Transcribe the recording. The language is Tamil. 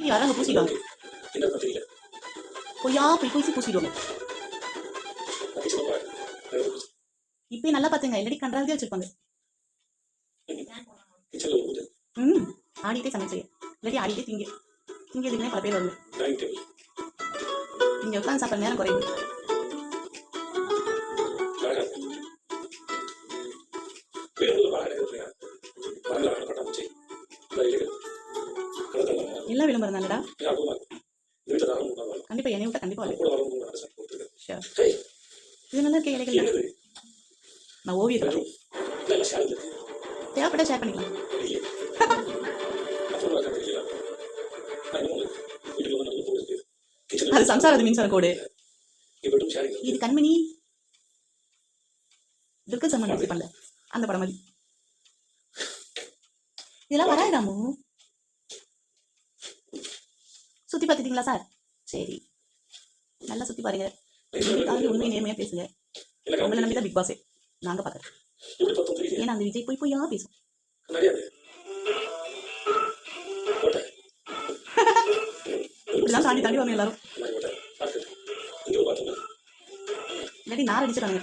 நீ வராங்க பூசிடுவாங்க பொய்யா போய் பூசி பூசிடுவாங்க இப்பயே நல்லா பார்த்துங்க இல்லாட்டி கன்றாவே வச்சிருப்பாங்க ம் ஆடிட்டே சமைச்சு இல்லாட்டி ஆடிட்டே திங்க திங்கிறதுக்குனே பல பேர் டேபிள் இங்கே உட்காந்து சாப்பிட்ற நேரம் அழகா இருக்கு எல்லாம் விளம்பரம் தானடா கண்டிப்பா என்னை விட்டா கண்டிப்பா இது நல்லா இருக்க இலைகள் நான் இருக்கு தேவைப்பட்டா ஷேர் பண்ணிக்கலாம். இருக்கு. கிச்சன் அது மின்சார கோடு இது கண்மணி. துர்கா சம்மன் பண்ணல அந்த படம் மாதிரி. இதெல்லாம் வராயிடாமோ சுத்தி பார்த்துட்டீங்களா சார்? சரி. நல்லா சுத்தி பாருங்க. உண்மை நேர்மையா பேசுங்க. உங்களை நம்பி தான் பிக் பாஸே நாங்க பார்க்கறோம். ஏன்னா அந்த விஜய் போய் பொய்யா பேசும்? இப்படிதான் தாண்டி தாண்டி வரணும் எல்லாரும். இல்லாட்டி நார் அடிச்சிடாங்க